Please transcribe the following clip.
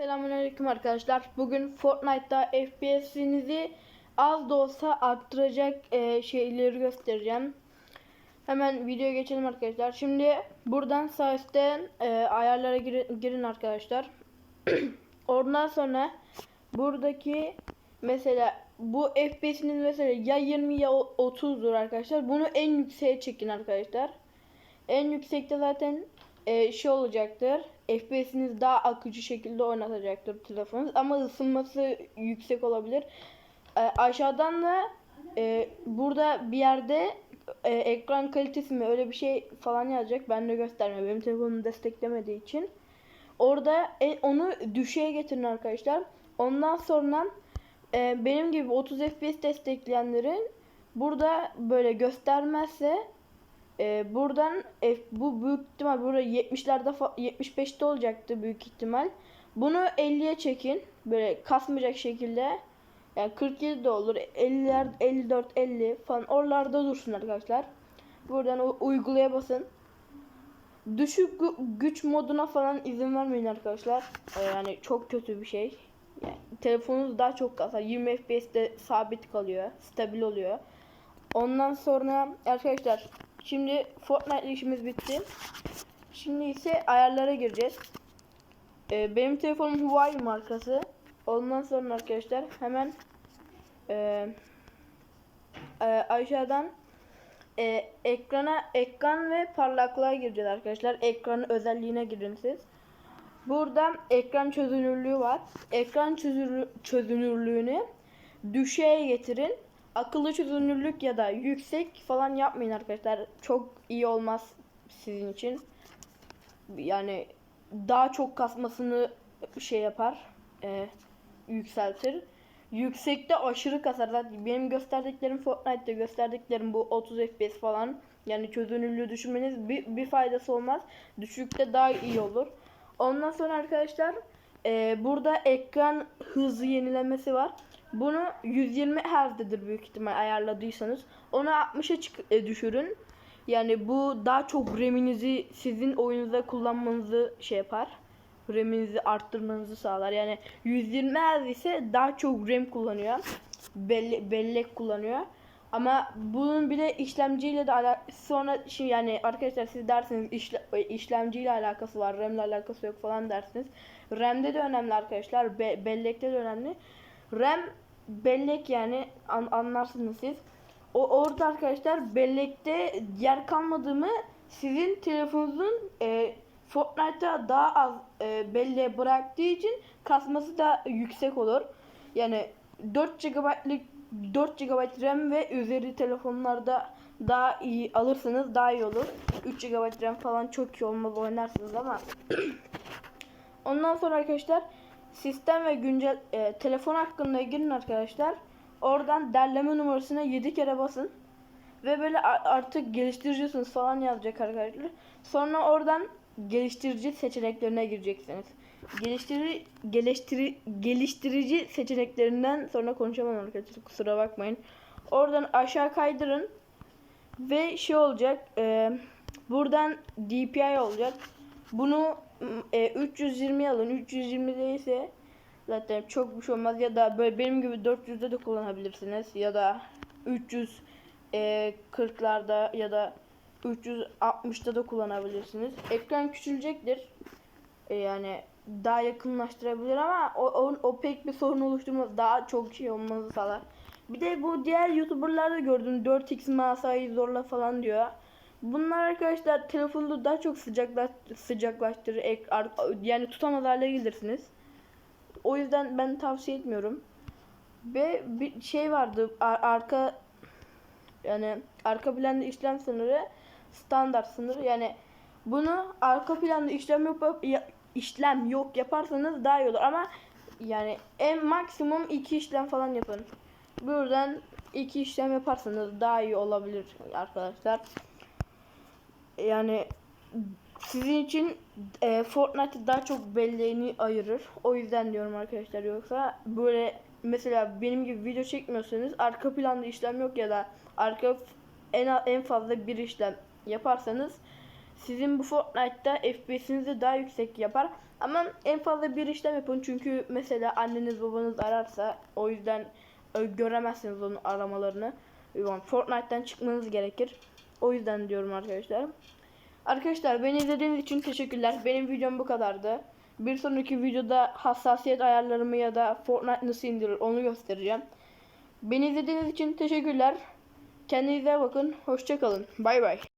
Selamünaleyküm arkadaşlar. Bugün Fortnite'da FPS'inizi az da olsa arttıracak e, şeyleri göstereceğim. Hemen videoya geçelim arkadaşlar. Şimdi buradan sağ üstten e, ayarlara girin, girin arkadaşlar. Ondan sonra buradaki mesela bu FPS'iniz mesela ya 20 ya 30'dur arkadaşlar. Bunu en yükseğe çekin arkadaşlar. En yüksekte zaten e, şey olacaktır. FPS'iniz daha akıcı şekilde oynatacaktır telefonunuz ama ısınması yüksek olabilir. E, aşağıdan da e, burada bir yerde e, ekran kalitesi mi öyle bir şey falan yazacak. Ben de göstermiyor. Benim telefonum desteklemediği için. Orada e, onu düşüğe getirin arkadaşlar. Ondan sonra e, benim gibi 30 FPS destekleyenlerin burada böyle göstermezse e, buradan F, bu büyük ihtimal burada 70'lerde fa- 75'te olacaktı büyük ihtimal. Bunu 50'ye çekin. Böyle kasmayacak şekilde. Yani 47 de olur. 50'ler 54 50 falan oralarda dursun arkadaşlar. Buradan uygulaya basın. Düşük gü- güç moduna falan izin vermeyin arkadaşlar. Ee, yani çok kötü bir şey. Yani telefonunuz daha çok kasar. 20 FPS'te sabit kalıyor. Stabil oluyor. Ondan sonra arkadaşlar şimdi Fortnite işimiz bitti. Şimdi ise ayarlara gireceğiz. Ee, benim telefonum Huawei markası. Ondan sonra arkadaşlar hemen e, e, aşağıdan e, ekrana ekran ve parlaklığa gireceğiz arkadaşlar. Ekranın özelliğine girin siz. Burada ekran çözünürlüğü var. Ekran çözünür, çözünürlüğünü düşeye getirin. Akıllı çözünürlük ya da yüksek falan yapmayın arkadaşlar. Çok iyi olmaz sizin için. Yani daha çok kasmasını şey yapar. e, yükseltir. Yüksekte aşırı kasar. Benim gösterdiklerim Fortnite'da gösterdiklerim bu 30 FPS falan. Yani çözünürlüğü düşürmeniz bir, bir faydası olmaz. Düşükte daha iyi olur. Ondan sonra arkadaşlar e, burada ekran hızı yenilemesi var. Bunu 120 Hz'dedir büyük ihtimal ayarladıysanız. Onu 60'a çık e, düşürün. Yani bu daha çok RAM'inizi sizin oyunuzda kullanmanızı şey yapar. RAM'inizi arttırmanızı sağlar. Yani 120 Hz ise daha çok RAM kullanıyor. Belle, bellek kullanıyor. Ama bunun bir de işlemciyle de alakası sonra şimdi yani arkadaşlar siz dersiniz işle, işlemciyle alakası var, RAM'le alakası yok falan dersiniz. RAM'de de önemli arkadaşlar, be, bellekte de önemli. RAM bellek yani an, anlarsınız siz. O orada arkadaşlar bellekte yer kalmadığı mı sizin telefonunuzun e, Fortnite'da daha az e, belleğe bıraktığı için kasması da yüksek olur. Yani 4 GB'lık 4 GB RAM ve üzeri telefonlarda daha iyi alırsanız daha iyi olur. 3 GB RAM falan çok iyi olmaz oynarsınız ama Ondan sonra arkadaşlar sistem ve güncel e, telefon hakkında girin arkadaşlar. Oradan derleme numarasına 7 kere basın. Ve böyle artık geliştiricisiniz falan yazacak arkadaşlar. Sonra oradan geliştirici seçeneklerine gireceksiniz. Geliştiri, geliştiri, geliştirici seçeneklerinden sonra konuşamam arkadaşlar kusura bakmayın. Oradan aşağı kaydırın. Ve şey olacak. E, buradan DPI olacak. Bunu e, 320 alın. 320 değilse zaten çok bir şey olmaz. Ya da böyle benim gibi 400'de de kullanabilirsiniz. Ya da 300 e, 40'larda ya da 360'da da kullanabilirsiniz. Ekran küçülecektir. E, yani daha yakınlaştırabilir ama o, o, o pek bir sorun oluşturmaz. Daha çok şey olmanızı sağlar. Bir de bu diğer YouTuber'larda gördüm 4x masayı zorla falan diyor. Bunlar arkadaşlar telefonu daha çok sıcaklaş, sıcaklaştırır. Ek, yani tutamaz hale gelirsiniz. O yüzden ben tavsiye etmiyorum. Ve bir şey vardı ar- arka yani arka planda işlem sınırı standart sınır yani bunu arka planda işlem ya- işlem yok yaparsanız daha iyi olur ama yani en maksimum iki işlem falan yapın. Buradan iki işlem yaparsanız daha iyi olabilir arkadaşlar. Yani sizin için e, Fortnite daha çok belleğini ayırır. O yüzden diyorum arkadaşlar. Yoksa böyle mesela benim gibi video çekmiyorsanız arka planda işlem yok ya da arka en en fazla bir işlem yaparsanız sizin bu Fortnite'da FPS'inizi daha yüksek yapar. Ama en fazla bir işlem yapın çünkü mesela anneniz babanız ararsa o yüzden e, göremezsiniz onun aramalarını. Yani Fortnite'tan çıkmanız gerekir. O yüzden diyorum arkadaşlar. Arkadaşlar beni izlediğiniz için teşekkürler. Benim videom bu kadardı. Bir sonraki videoda hassasiyet ayarlarımı ya da Fortnite nasıl indirilir onu göstereceğim. Beni izlediğiniz için teşekkürler. Kendinize bakın. Hoşçakalın. Bay bay.